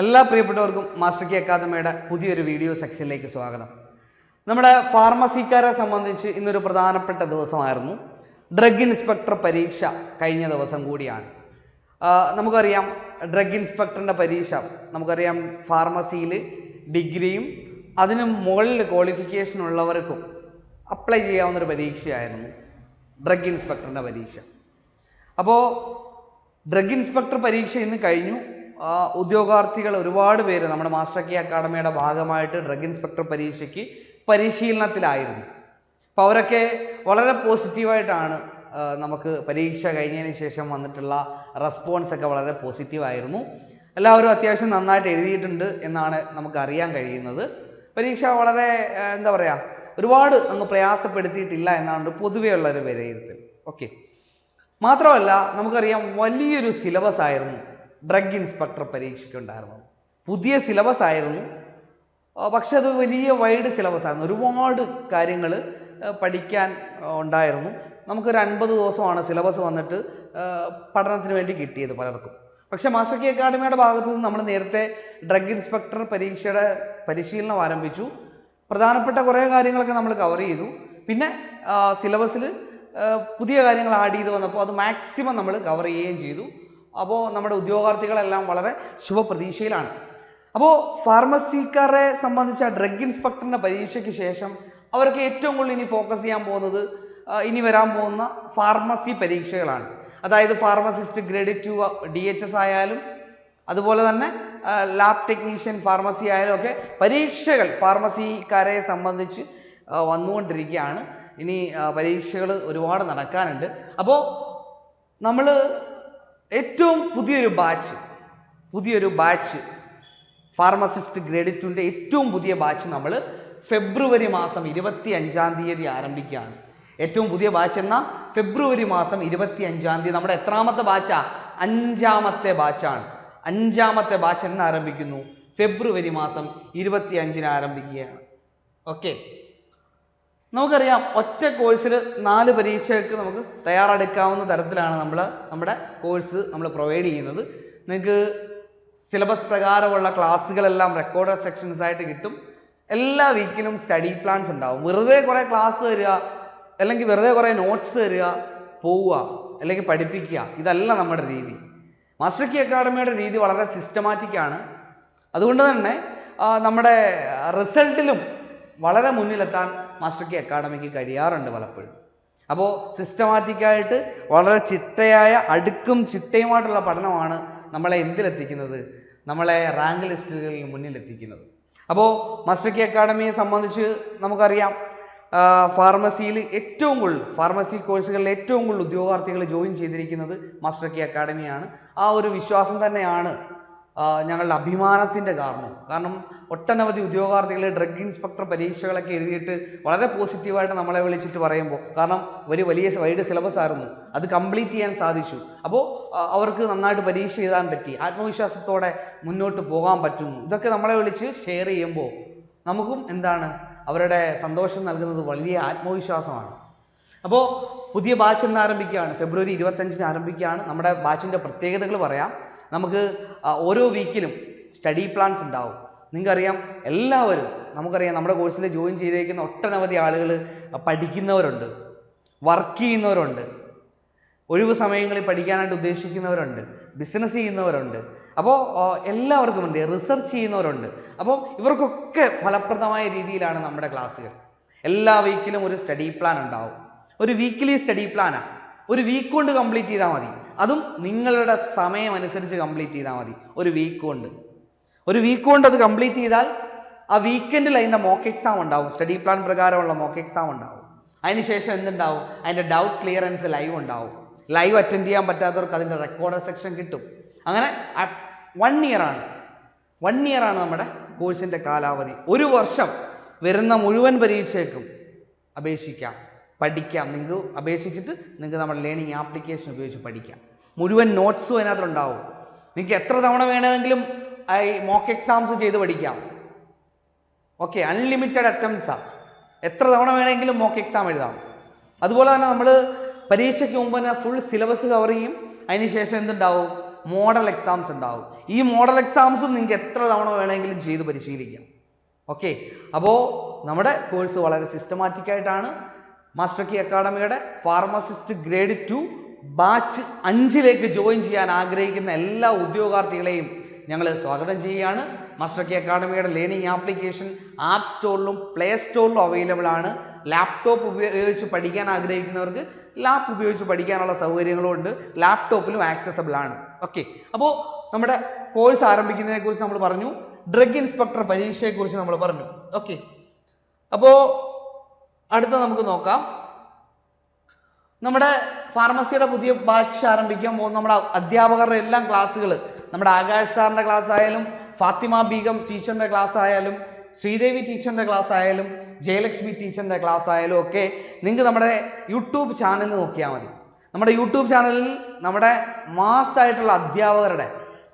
എല്ലാ പ്രിയപ്പെട്ടവർക്കും master K അക്കാദമിയുടെ പുതിയൊരു വീഡിയോ സെക്ഷനിലേക്ക് സ്വാഗതം. നമ്മുടെ ഫാർമസിക്കാരെ സംബന്ധിച്ച് ഇന്നൊരു പ്രധാനപ്പെട്ട ദിവസമായിരുന്നു. ഡ്രഗ് ഇൻസ്പെക്ടർ പരീക്ഷ കഴിഞ്ഞ ദിവസം കൂടിയാണ്. നമുക്കറിയാം ഡ്രഗ് ഇൻസ്പെക്ടറിന്റെ പരീക്ഷ. നമുക്കറിയാം ഫാർമസിയിൽ ഡിഗ്രിയും അതിന് മുകളിൽ ക്വാളിഫിക്കേഷൻ ഉള്ളവർക്കും അപ്ലൈ ചെയ്യാവുന്നൊരു പരീക്ഷയായിരുന്നു ഡ്രഗ് ഇൻസ്പെക്ടറിന്റെ പരീക്ഷ. അപ്പോൾ ഡ്രഗ് ഇൻസ്പെക്ടർ പരീക്ഷ ഇന്ന് കഴിഞ്ഞു. ഉദ്യോഗാർത്ഥികൾ ഒരുപാട് പേര് നമ്മുടെ മാസ്റ്റർ കെ അക്കാഡമിയുടെ ഭാഗമായിട്ട് ഡ്രഗ് ഇൻസ്പെക്ടർ പരീക്ഷയ്ക്ക് പരിശീലനത്തിലായിരുന്നു. അപ്പോൾ അവരൊക്കെ വളരെ പോസിറ്റീവായിട്ടാണ് നമുക്ക് പരീക്ഷ കഴിഞ്ഞതിന് ശേഷം വന്നിട്ടുള്ള റെസ്പോൺസ് ഒക്കെ വളരെ പോസിറ്റീവായിരുന്നു. എല്ലാവരും അത്യാവശ്യം നന്നായിട്ട് എഴുതിയിട്ടുണ്ട് എന്നാണ് നമുക്ക് അറിയാൻ കഴിയുന്നത്. പരീക്ഷ വളരെ എന്താ പറയുക ഒരുപാട് അങ്ങ് പ്രയാസപ്പെടുത്തിയിട്ടില്ല എന്നാണ് പൊതുവെയുള്ള ഒരു വിലയിരുത്തൽ. ഓക്കെ. മാത്രമല്ല നമുക്കറിയാം വലിയൊരു സിലബസ് ആയിരുന്നു ഡ്രഗ് ഇൻസ്പെക്ടർ പരീക്ഷയ്ക്ക് ഉണ്ടായിരുന്നത് പുതിയ സിലബസ് ആയിരുന്നു. പക്ഷെ അത് വലിയ വൈഡ് സിലബസ് ആയിരുന്നു. ഒരുപാട് കാര്യങ്ങൾ പഠിക്കാൻ ഉണ്ടായിരുന്നു. നമുക്കൊരു അൻപത് ദിവസമാണ് സിലബസ് വന്നിട്ട് പഠനത്തിന് വേണ്ടി കിട്ടിയത് പലർക്കും. പക്ഷേ മാസ്റ്റർ കി അക്കാഡമിയുടെ ഭാഗത്തു നിന്ന് നമ്മൾ നേരത്തെ ഡ്രഗ് ഇൻസ്പെക്ടർ പരീക്ഷയുടെ പരിശീലനം ആരംഭിച്ചു. പ്രധാനപ്പെട്ട കുറേ കാര്യങ്ങളൊക്കെ നമ്മൾ കവർ ചെയ്തു. പിന്നെ സിലബസിൽ പുതിയ കാര്യങ്ങൾ ആഡ് ചെയ്ത് വന്നപ്പോൾ അത് മാക്സിമം നമ്മൾ കവർ ചെയ്യുകയും ചെയ്തു. അപ്പോൾ നമ്മുടെ ഉദ്യോഗാർത്ഥികളെല്ലാം വളരെ ശുഭപ്രതീക്ഷയിലാണ്. അപ്പോൾ ഫാർമസിക്കാരെ സംബന്ധിച്ച ഡ്രഗ് ഇൻസ്പെക്ടറിന്റെ പരീക്ഷയ്ക്ക് ശേഷം അവർക്ക് ഏറ്റവും കൂടുതൽ ഇനി ഫോക്കസ് ചെയ്യാൻ പോകുന്നത് ഇനി വരാൻ പോകുന്ന ഫാർമസി പരീക്ഷകളാണ്. അതായത് pharmacist grade two D H S ആയാലും അതുപോലെ തന്നെ ലാബ് ടെക്നീഷ്യൻ ഫാർമസി ആയാലും ഒക്കെ പരീക്ഷകൾ ഫാർമസിക്കാരെ സംബന്ധിച്ച് വന്നുകൊണ്ടിരിക്കുകയാണ്. ഇനി പരീക്ഷകൾ ഒരുപാട് നടക്കാനുണ്ട്. അപ്പോൾ നമ്മൾ ഏറ്റവും പുതിയൊരു ബാച്ച് പുതിയൊരു ബാച്ച് ഫാർമസിസ്റ്റ് ഗ്രേഡ് ടുവിന്റെ ഏറ്റവും പുതിയ ബാച്ച് നമ്മൾ ഫെബ്രുവരി മാസം ഇരുപത്തി അഞ്ചാം തീയതി ആരംഭിക്കുകയാണ്. ഏറ്റവും പുതിയ ബാച്ച് എന്ന? ഫെബ്രുവരി മാസം ഇരുപത്തി അഞ്ചാം തീയതി. നമ്മുടെ എത്രാമത്തെ ബാച്ചാ അഞ്ചാമത്തെ ബാച്ചാണ് അഞ്ചാമത്തെ ബാച്ച് എന്ന് ആരംഭിക്കുന്നു. ഫെബ്രുവരി മാസം ഇരുപത്തി അഞ്ചിന് ആരംഭിക്കുകയാണ്. ഓക്കെ നമുക്കറിയാം ഒറ്റ കോഴ്സിൽ നാല് പരീക്ഷയ്ക്ക് നമുക്ക് തയ്യാറെടുക്കാവുന്ന തരത്തിലാണ് നമ്മൾ നമ്മുടെ കോഴ്സ് നമ്മൾ പ്രൊവൈഡ് ചെയ്യുന്നത്. നിങ്ങൾക്ക് സിലബസ് പ്രകാരമുള്ള ക്ലാസ്സുകളെല്ലാം റെക്കോർഡഡ് സെക്ഷൻസ് ആയിട്ട് കിട്ടും. എല്ലാ വീക്കിലും സ്റ്റഡി പ്ലാൻസ് ഉണ്ടാവും. വെറുതെ കുറേ ക്ലാസ് തരിക അല്ലെങ്കിൽ വെറുതെ കുറേ നോട്ട്സ് തരിക പോവുക അല്ലെങ്കിൽ പഠിപ്പിക്കുക ഇതല്ല നമ്മുടെ രീതി. മാസ്റ്റർ കി അക്കാഡമിയുടെ രീതി വളരെ സിസ്റ്റമാറ്റിക് ആണ്. അതുകൊണ്ട് തന്നെ നമ്മുടെ റിസൾട്ടിലും വളരെ മുന്നിലെത്താൻ മാസ്റ്റർ കി അക്കാഡമിക്ക് കഴിയാറുണ്ട് പലപ്പോഴും. അപ്പോൾ സിസ്റ്റമാറ്റിക്കായിട്ട് വളരെ ചിട്ടയായ അടുക്കും ചിട്ടയുമായിട്ടുള്ള പഠനമാണ് നമ്മളെ എന്തിലെത്തിക്കുന്നത്? നമ്മളെ റാങ്ക് ലിസ്റ്റുകളിൽ മുന്നിലെത്തിക്കുന്നത്. അപ്പോൾ മാസ്റ്റർ കി അക്കാഡമിയെ സംബന്ധിച്ച് നമുക്കറിയാം ഫാർമസിയിൽ ഏറ്റവും കൂടുതൽ ഫാർമസി കോഴ്സുകളിൽ ഏറ്റവും കൂടുതൽ ഉദ്യോഗാർത്ഥികൾ ജോയിൻ ചെയ്തിരിക്കുന്നത് മാസ്റ്റർ കി അക്കാഡമിയാണ്. ആ ഒരു വിശ്വാസം തന്നെയാണ് ഞങ്ങളുടെ അഭിമാനത്തിന്റെ കാരണം. കാരണം ഒട്ടനവധി ഉദ്യോഗാർത്ഥികൾ ഡ്രഗ് ഇൻസ്പെക്ടർ പരീക്ഷകളൊക്കെ എഴുതിയിട്ട് വളരെ പോസിറ്റീവായിട്ട് നമ്മളെ വിളിച്ചിട്ട് പറയുമ്പോൾ കാരണം ഒരു വലിയ വൈഡ് സിലബസ് ആയിരുന്നു. അത് കംപ്ലീറ്റ് ചെയ്യാൻ സാധിച്ചു. അപ്പോൾ അവർക്ക് നന്നായിട്ട് പരീക്ഷ എഴുതാൻ പറ്റി. ആത്മവിശ്വാസത്തോടെ മുന്നോട്ട് പോകാൻ പറ്റുന്നു. ഇതൊക്കെ നമ്മളെ വിളിച്ച് ഷെയർ ചെയ്യുമ്പോൾ നമുക്കും എന്താണ് അവരുടെ സന്തോഷം നൽകുന്നത് വലിയ ആത്മവിശ്വാസമാണ്. അപ്പോൾ പുതിയ ബാച്ച് എന്ന് ആരംഭിക്കുകയാണ്. ഫെബ്രുവരി ഇരുപത്തഞ്ചിന് ആരംഭിക്കുകയാണ്. നമ്മുടെ ബാച്ചിന്റെ പ്രത്യേകതകൾ പറയാം. നമുക്ക് ഓരോ വീക്കിലും സ്റ്റഡി പ്ലാൻസ് ഉണ്ടാവും. നിങ്ങൾക്കറിയാം എല്ലാവരും നമുക്കറിയാം നമ്മുടെ കോഴ്സിൽ ജോയിൻ ചെയ്തേക്കുന്ന ഒട്ടനവധി ആളുകൾ പഠിക്കുന്നവരുണ്ട്. വർക്ക് ചെയ്യുന്നവരുണ്ട്. ഒഴിവ് സമയങ്ങളിൽ പഠിക്കാനായിട്ട് ഉദ്ദേശിക്കുന്നവരുണ്ട്. ബിസിനസ് ചെയ്യുന്നവരുണ്ട്. അപ്പോൾ എല്ലാവർക്കും ഉണ്ട്. റിസർച്ച് ചെയ്യുന്നവരുണ്ട്. അപ്പോൾ ഇവർക്കൊക്കെ ഫലപ്രദമായ രീതിയിലാണ് നമ്മുടെ ക്ലാസ്സുകൾ എല്ലാ വീക്കിലും ഒരു സ്റ്റഡി പ്ലാൻ ഉണ്ടാവും. ഒരു വീക്കിലി സ്റ്റഡി പ്ലാനാണ് ഒരു വീക്ക് കൊണ്ട് കംപ്ലീറ്റ് ചെയ്താൽ മതി. അതും നിങ്ങളുടെ സമയം അനുസരിച്ച് കംപ്ലീറ്റ് ചെയ്താൽ മതി. ഒരു വീക്ക് കൊണ്ട്. ഒരു വീക്ക് കൊണ്ട് അത് കംപ്ലീറ്റ് ചെയ്താൽ ആ വീക്കെൻഡിൽ അതിന്റെ മോക്ക് എക്സാം ഉണ്ടാവും. സ്റ്റഡി പ്ലാൻ പ്രകാരമുള്ള മോക്ക് എക്സാം ഉണ്ടാവും. അതിനുശേഷം എന്തുണ്ടാവും? അതിന്റെ ഡൗട്ട് ക്ലിയറൻസ് ലൈവ് ഉണ്ടാവും. ലൈവ് അറ്റൻഡ് ചെയ്യാൻ പറ്റാത്തവർക്ക് അതിന്റെ റെക്കോർഡർ സെക്ഷൻ കിട്ടും. അങ്ങനെ വൺ ഇയറാണ് വൺ ആണ്. നമ്മുടെ കോഴ്സിന്റെ കാലാവധി. ഒരു വർഷം വരുന്ന മുഴുവൻ പരീക്ഷയ്ക്കും അപേക്ഷിക്കാം. പഠിക്കാം. നിങ്ങൾക്ക് അപേക്ഷിച്ചിട്ട് നിങ്ങൾക്ക് നമ്മുടെ ലേണിംഗ് ആപ്ലിക്കേഷൻ ഉപയോഗിച്ച് പഠിക്കാം. മുഴുവൻ നോട്ട്സും അതിനകത്തുണ്ടാവും നിങ്ങൾക്ക് എത്ര തവണ വേണമെങ്കിലും ഈ മോക്ക് എക്സാംസ് ചെയ്ത് പഠിക്കാം. ഓക്കെ അൺലിമിറ്റഡ് അറ്റംപ്റ്റ്സാണ് എത്ര തവണ വേണമെങ്കിലും മോക്ക് എക്സാം എഴുതാം. അതുപോലെ തന്നെ നമ്മൾ പരീക്ഷയ്ക്ക് മുമ്പ് തന്നെ ഫുൾ സിലബസ് കവർ ചെയ്യും. അതിനുശേഷം എന്തുണ്ടാവും? മോഡൽ എക്സാംസ് ഉണ്ടാവും. ഈ മോഡൽ എക്സാംസും നിങ്ങൾക്ക് എത്ര തവണ വേണമെങ്കിലും ചെയ്ത് പരിശീലിക്കാം. ഓക്കെ അപ്പോൾ നമ്മുടെ കോഴ്സ് വളരെ സിസ്റ്റമാറ്റിക്കായിട്ടാണ് മാസ്റ്റർ കി അക്കാഡമിയുടെ ഫാർമസിസ്റ്റ് ഗ്രേഡ് ടു ബാച്ച് അഞ്ചിലേക്ക് ജോയിൻ ചെയ്യാൻ ആഗ്രഹിക്കുന്ന എല്ലാ ഉദ്യോഗാർത്ഥികളെയും ഞങ്ങൾ സ്വാഗതം ചെയ്യുകയാണ്. മാസ്റ്റർ കെ അക്കാഡമിയുടെ ലേണിംഗ് ആപ്ലിക്കേഷൻ ആപ്പ് സ്റ്റോറിലും പ്ലേ സ്റ്റോറിലും അവൈലബിൾ ആണ്. ലാപ്ടോപ്പ് ഉപയോഗിച്ച് പഠിക്കാൻ ആഗ്രഹിക്കുന്നവർക്ക് ലാപ്പ് ഉപയോഗിച്ച് പഠിക്കാനുള്ള സൗകര്യങ്ങളും ഉണ്ട്. ലാപ്ടോപ്പിലും ആക്സസബിൾ ആണ്. ഓക്കെ. അപ്പോൾ നമ്മുടെ കോഴ്സ് ആരംഭിക്കുന്നതിനെക്കുറിച്ച് നമ്മൾ പറഞ്ഞു. ഡ്രഗ് ഇൻസ്പെക്ടർ പരീക്ഷയെക്കുറിച്ച് നമ്മൾ പറഞ്ഞു. ഓക്കെ. അപ്പോൾ അടുത്ത നമുക്ക് നോക്കാം. നമ്മുടെ ഫാർമസിയുടെ പുതിയ ബാച്ച് ആരംഭിക്കാൻ പോകുന്ന നമ്മുടെ അധ്യാപകരുടെ എല്ലാം ക്ലാസ്സുകൾ നമ്മുടെ ആകാശ് സാറിന്റെ ക്ലാസ് ആയാലും ഫാത്തിമ ബീഗം ടീച്ചറിന്റെ ക്ലാസ് ആയാലും ശ്രീദേവി ടീച്ചറിന്റെ ക്ലാസ് ആയാലും ജയലക്ഷ്മി ടീച്ചറിന്റെ ക്ലാസ് ആയാലും ഒക്കെ നിങ്ങൾക്ക് നമ്മുടെ യൂട്യൂബ് ചാനൽ നോക്കിയാൽ മതി. നമ്മുടെ യൂട്യൂബ് ചാനലിൽ നമ്മുടെ മാസ്സായിട്ടുള്ള അധ്യാപകരുടെ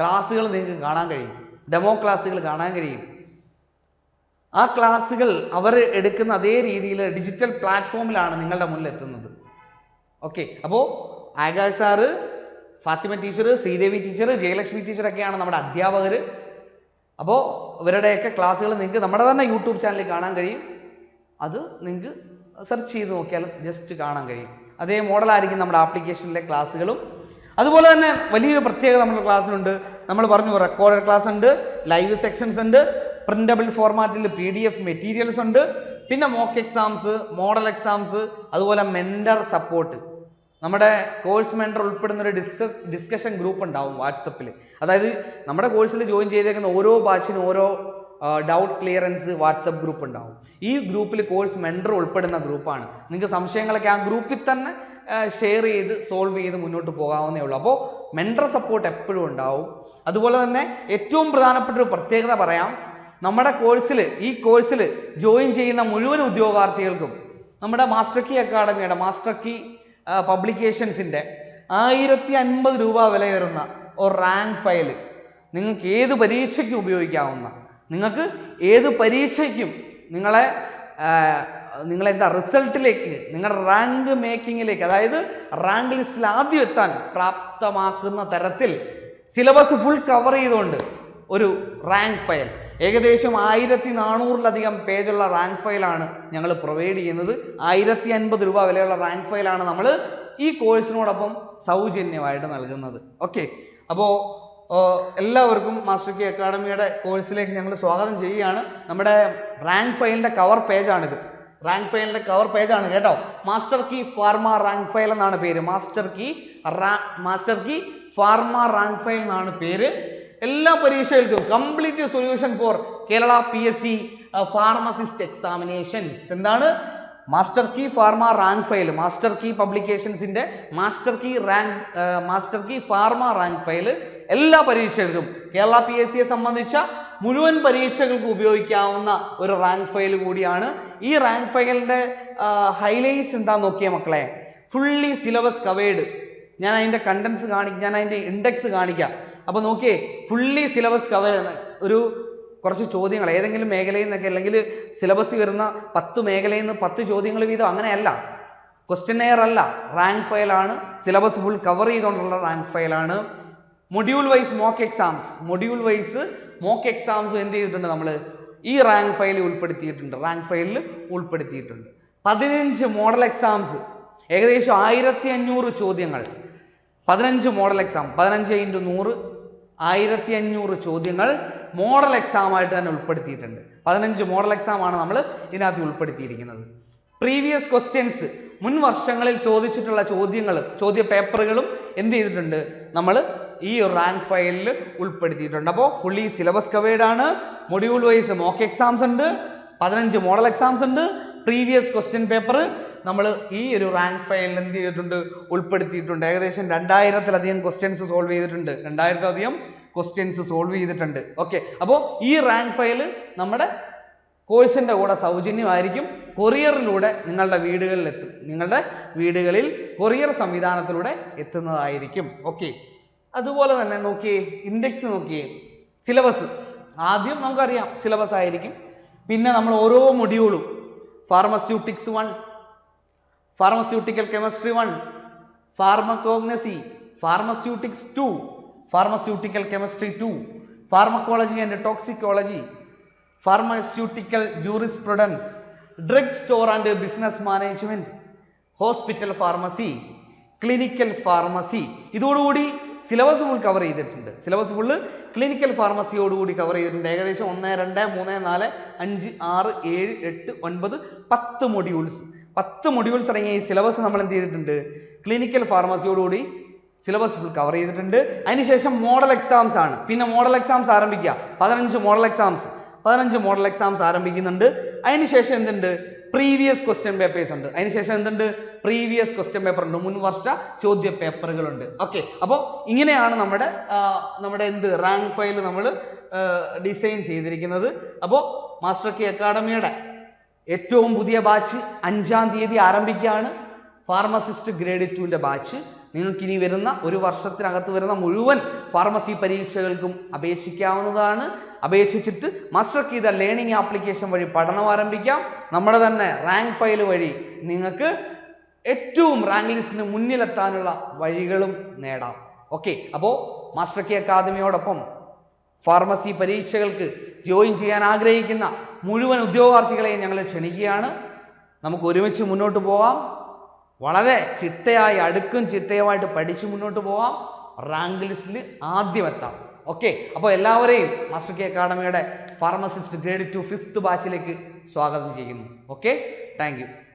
ക്ലാസ്സുകൾ നിങ്ങൾക്ക് കാണാൻ കഴിയും. ഡെമോ ക്ലാസ്സുകൾ കാണാൻ കഴിയും. ആ ക്ലാസ്സുകൾ അവർ എടുക്കുന്ന അതേ രീതിയിൽ ഡിജിറ്റൽ പ്ലാറ്റ്ഫോമിലാണ് നിങ്ങളുടെ മുന്നിൽ എത്തുന്നത്. ഓക്കെ അപ്പോൾ Akash sir Fathima teacher Sreedevi teacher Jayalakshmi ടീച്ചറൊക്കെയാണ് നമ്മുടെ അധ്യാപകർ അപ്പോൾ ഇവരുടെയൊക്കെ ക്ലാസ്സുകൾ നിങ്ങൾക്ക് നമ്മുടെ തന്നെ യൂട്യൂബ് ചാനലിൽ കാണാൻ കഴിയും. അത് നിങ്ങൾക്ക് സെർച്ച് ചെയ്ത് നോക്കിയാൽ ജസ്റ്റ് കാണാൻ കഴിയും. അതേ മോഡലായിരിക്കും നമ്മുടെ ആപ്ലിക്കേഷനിലെ ക്ലാസ്സുകളും. അതുപോലെ തന്നെ വലിയൊരു പ്രത്യേകത നമ്മുടെ ക്ലാസ്സിലുണ്ട്. നമ്മൾ പറഞ്ഞു റെക്കോർഡഡ് ക്ലാസ് ഉണ്ട് ലൈവ് സെക്ഷൻസ് ഉണ്ട് പ്രിന്റബിൾ ഫോർമാറ്റിൽ പി ഡി എഫ് മെറ്റീരിയൽസ് ഉണ്ട് പിന്നെ മോക്ക് എക്സാംസ് മോഡൽ എക്സാംസ് അതുപോലെ മെന്റർ സപ്പോർട്ട് നമ്മുടെ കോഴ്സ് മെന്റർ ഉൾപ്പെടുന്ന ഒരു ഡിസ്കസ് ഡിസ്കഷൻ ഗ്രൂപ്പ് ഉണ്ടാവും വാട്സപ്പിൽ അതായത് നമ്മുടെ കോഴ്സിൽ ജോയിൻ ചെയ്തേക്കുന്ന ഓരോ ബാച്ചിനും ഓരോ ഡൗട്ട് ക്ലിയറൻസ് വാട്സപ്പ് ഗ്രൂപ്പ് ഉണ്ടാവും. ഈ ഗ്രൂപ്പിൽ കോഴ്സ് മെന്റർ ഉൾപ്പെടുന്ന ഗ്രൂപ്പാണ് നിങ്ങൾക്ക് സംശയങ്ങളൊക്കെ ആ ഗ്രൂപ്പിൽ തന്നെ ഷെയർ ചെയ്ത് സോൾവ് ചെയ്ത് മുന്നോട്ട് പോകാവുന്നേ ഉള്ളൂ. അപ്പോൾ മെന്റർ സപ്പോർട്ട് എപ്പോഴും ഉണ്ടാവും. അതുപോലെ തന്നെ ഏറ്റവും പ്രധാനപ്പെട്ട ഒരു പ്രത്യേകത പറയാം. നമ്മുടെ കോഴ്സിൽ ഈ കോഴ്സിൽ ജോയിൻ ചെയ്യുന്ന മുഴുവൻ ഉദ്യോഗാർത്ഥികൾക്കും നമ്മുടെ മാസ്റ്റർ കീ അക്കാഡമിയുടെ മാസ്റ്റർ കീ പബ്ലിക്കേഷൻസിന്റെ ആയിരത്തി അൻപത് രൂപ വില വരുന്ന ഒരു റാങ്ക് ഫയൽ നിങ്ങൾക്ക് ഏത് പരീക്ഷയ്ക്കും ഉപയോഗിക്കാവുന്ന നിങ്ങൾക്ക് ഏത് പരീക്ഷയ്ക്കും നിങ്ങളെ നിങ്ങളെന്താ റിസൾട്ടിലേക്ക് നിങ്ങളുടെ റാങ്ക് മേക്കിങ്ങിലേക്ക് അതായത് റാങ്ക് ലിസ്റ്റിൽ ആദ്യം എത്താൻ പ്രാപ്തമാക്കുന്ന തരത്തിൽ സിലബസ് ഫുൾ കവർ ചെയ്തുകൊണ്ട് ഒരു റാങ്ക് ഫയൽ. ഏകദേശം ആയിരത്തി നാനൂറിലധികം പേജുള്ള റാങ്ക് ഫയലാണ് ഞങ്ങൾ പ്രൊവൈഡ് ചെയ്യുന്നത്. ആയിരത്തി അൻപത് രൂപ വിലയുള്ള റാങ്ക് ഫയലാണ് നമ്മൾ ഈ കോഴ്സിനോടൊപ്പം സൗജന്യമായിട്ട് നൽകുന്നത്. ഓക്കെ. അപ്പോൾ എല്ലാവർക്കും മാസ്റ്റർ കി അക്കാഡമിയുടെ കോഴ്സിലേക്ക് ഞങ്ങൾ സ്വാഗതം ചെയ്യുകയാണ്. നമ്മുടെ റാങ്ക് ഫയലിന്റെ കവർ പേജാണിത്. റാങ്ക് ഫയലിന്റെ കവർ പേജാണ് കേട്ടോ. Master key pharma rank file എന്നാണ് പേര്. Master key master key pharma rank file എന്നാണ് പേര്. എല്ലാ പരീക്ഷകൾക്കും complete solution for Kerala P S C pharmacist examinations എന്താണ്? Master key pharma rank file master key പബ്ലിക്കേഷൻസിന്റെ master key rank master key pharma rank file എല്ലാ പരീക്ഷകൾക്കും Kerala P S സിയെ സംബന്ധിച്ച മുഴുവൻ പരീക്ഷകൾക്കും ഉപയോഗിക്കാവുന്ന ഒരു റാങ്ക് ഫയൽ കൂടിയാണ്. ഈ റാങ്ക് ഫയലിന്റെ ഹൈലൈറ്റ്സ് എന്താ നോക്കിയ മക്കളെ? ഫുള്ളി സിലബസ് കവേഡ് ഞാൻ അതിന്റെ കണ്ടൻസ് കാണിക്കാം ഞാൻ അതിന്റെ ഇൻഡെക്സ് കാണിക്കാം. അപ്പോൾ നോക്കിയേ ഫുള്ളി സിലബസ് കവർ ഒരു കുറച്ച് ചോദ്യങ്ങൾ ഏതെങ്കിലും മേഖലയിൽ നിന്നൊക്കെ അല്ലെങ്കിൽ സിലബസ് വരുന്ന പത്ത് മേഖലയിൽ നിന്ന് പത്ത് ചോദ്യങ്ങൾ വീതം അങ്ങനെയല്ല. ക്വസ്റ്റ്യനെയർ അല്ല. റാങ്ക് ഫയലാണ് സിലബസ് ഫുൾ കവർ ചെയ്തുകൊണ്ടുള്ള rank ഫയലാണ് module wise mock exams module wise mock exams എന്ത് ചെയ്തിട്ടുണ്ട് നമ്മൾ ഈ റാങ്ക് ഫയലിൽ ഉൾപ്പെടുത്തിയിട്ടുണ്ട്. റാങ്ക് ഫയലിൽ ഉൾപ്പെടുത്തിയിട്ടുണ്ട്. പതിനഞ്ച് മോഡൽ എക്സാംസ് ഏകദേശം ആയിരത്തി അഞ്ഞൂറ് ചോദ്യങ്ങൾ. പതിനഞ്ച് മോഡൽ എക്സാം പതിനഞ്ച് ഇന്റു നൂറ് ആയിരത്തി അഞ്ഞൂറ് ചോദ്യങ്ങൾ മോഡൽ എക്സാം ആയിട്ട് തന്നെ ഉൾപ്പെടുത്തിയിട്ടുണ്ട്. പതിനഞ്ച് മോഡൽ എക്സാം ആണ് നമ്മൾ ഇതിനകത്ത് ഉൾപ്പെടുത്തിയിരിക്കുന്നത്. പ്രീവിയസ് ക്വസ്റ്റ്യൻസ് മുൻ വർഷങ്ങളിൽ ചോദിച്ചിട്ടുള്ള ചോദ്യങ്ങൾ ചോദ്യ പേപ്പറുകളും എന്ത് ചെയ്തിട്ടുണ്ട്? നമ്മൾ ഈ റാങ്ക് ഫയലിൽ ഉൾപ്പെടുത്തിയിട്ടുണ്ട്. അപ്പോൾ ഫുള്ളി സിലബസ് കവേഡ് ആണ്. മൊഡ്യൂൾ വൈസ് മോക്ക് എക്സാംസ് ഉണ്ട്. പതിനഞ്ച് മോഡൽ എക്സാംസ് ഉണ്ട്. പ്രീവിയസ് ക്വസ്റ്റ്യൻ പേപ്പർ നമ്മൾ ഈ ഒരു റാങ്ക് ഫയലിൽ എന്ത് ചെയ്തിട്ടുണ്ട്? ഉൾപ്പെടുത്തിയിട്ടുണ്ട്. ഏകദേശം രണ്ടായിരത്തിലധികം ക്വസ്റ്റ്യൻസ് സോൾവ് ചെയ്തിട്ടുണ്ട്. രണ്ടായിരത്തിലധികം ക്വസ്റ്റ്യൻസ് സോൾവ് ചെയ്തിട്ടുണ്ട്. ഓക്കെ അപ്പോൾ ഈ റാങ്ക് ഫയൽ നമ്മുടെ കോഴ്സിന്റെ കൂടെ സൗജന്യമായിരിക്കും. കൊറിയറിലൂടെ നിങ്ങളുടെ വീടുകളിൽ എത്തും. നിങ്ങളുടെ വീടുകളിൽ കൊറിയർ സംവിധാനത്തിലൂടെ എത്തുന്നതായിരിക്കും. ഓക്കെ അതുപോലെ തന്നെ നോക്കിയേ ഇൻഡെക്സ് നോക്കിയേ സിലബസ് ആദ്യം നമുക്കറിയാം സിലബസ് ആയിരിക്കും. പിന്നെ നമ്മൾ ഓരോ മൊഡ്യൂളും pharmaceutics one pharmaceutical chemistry one pharmacognosy pharmaceutics two pharmaceutical chemistry two pharmacology and toxicology pharmaceutical jurisprudence drug store and business management hospital pharmacy clinical pharmacy ഇതോടുകൂടി സിലബസ് ഫുൾ കവർ ചെയ്തിട്ടുണ്ട്. സിലബസ് ഫുള്ള് ക്ലിനിക്കൽ ഫാർമസിയോടുകൂടി cover ചെയ്തിട്ടുണ്ട്. ഏകദേശം ഒന്ന് രണ്ട് മൂന്ന് നാല് അഞ്ച് ആറ് ഏഴ് എട്ട് ഒൻപത് പത്ത് മൊഡ്യൂൾസ് പത്ത് മൊഡ്യൂൾസ് അടങ്ങിയ ഈ സിലബസ് നമ്മൾ എന്ത് ചെയ്തിട്ടുണ്ട്? ക്ലിനിക്കൽ ഫാർമസിയോടുകൂടി സിലബസ് ഫുൾ കവർ ചെയ്തിട്ടുണ്ട്. അതിനുശേഷം മോഡൽ എക്സാംസ് ആണ്. പിന്നെ മോഡൽ എക്സാംസ് ആരംഭിക്കുക. പതിനഞ്ച് മോഡൽ എക്സാംസ് പതിനഞ്ച് മോഡൽ എക്സാംസ് ആരംഭിക്കുന്നുണ്ട്. അതിനുശേഷം എന്തുണ്ട്? പ്രീവിയസ് ക്വസ്റ്റ്യൻ പേപ്പേഴ്സ് ഉണ്ട്. അതിനുശേഷം എന്തുണ്ട്? പ്രീവിയസ് ക്വസ്റ്റ്യൻ പേപ്പർ ഉണ്ട്. മുൻ വർഷ ചോദ്യ പേപ്പറുകളുണ്ട്. ഓക്കെ അപ്പോൾ ഇങ്ങനെയാണ് നമ്മുടെ നമ്മുടെ എന്ത് റാങ്ക് ഫയൽ നമ്മൾ ഡിസൈൻ ചെയ്തിരിക്കുന്നത്. അപ്പോൾ മാസ്റ്റർ കെ അക്കാഡമിയുടെ ഏറ്റവും പുതിയ ബാച്ച് അഞ്ചാം തീയതി ആരംഭിക്കുകയാണ്. ഫാർമസിസ്റ്റ് ഗ്രേഡ് ടുവിന്റെ ബാച്ച് നിങ്ങൾക്ക് ഇനി വരുന്ന ഒരു വർഷത്തിനകത്ത് വരുന്ന മുഴുവൻ ഫാർമസി പരീക്ഷകൾക്കും അപേക്ഷിക്കാവുന്നതാണ്. അപേക്ഷിച്ചിട്ട് മാസ്റ്റർ കീത ലേണിംഗ് ആപ്ലിക്കേഷൻ വഴി പഠനം ആരംഭിക്കാം. നമ്മുടെ തന്നെ റാങ്ക് ഫയൽ വഴി നിങ്ങൾക്ക് ഏറ്റവും റാങ്ക് ലിസ്റ്റിന് മുന്നിലെത്താനുള്ള വഴികളും നേടാം. ഓക്കെ അപ്പോൾ മാസ്റ്റർ കി അക്കാദമിയോടൊപ്പം ഫാർമസി പരീക്ഷകൾക്ക് ജോയിൻ ചെയ്യാൻ ആഗ്രഹിക്കുന്ന മുഴുവൻ ഉദ്യോഗാർത്ഥികളെയും ഞങ്ങൾ ക്ഷണിക്കുകയാണ്. നമുക്ക് ഒരുമിച്ച് മുന്നോട്ട് പോകാം വളരെ ചിട്ടയായി അടുക്കും ചിട്ടയുമായിട്ട് പഠിച്ച് മുന്നോട്ട് പോകാം റാങ്ക് ലിസ്റ്റിൽ ആദ്യം എത്താം. ഓക്കെ? അപ്പോൾ എല്ലാവരെയും മാസ്റ്റർ കെ അക്കാഡമിയുടെ ഫാർമസിസ്റ്റ് ഗ്രേഡ് ടു ഫിഫ്ത്ത് ബാച്ചിലേക്ക് സ്വാഗതം ചെയ്യുന്നു. ഓക്കെ? താങ്ക്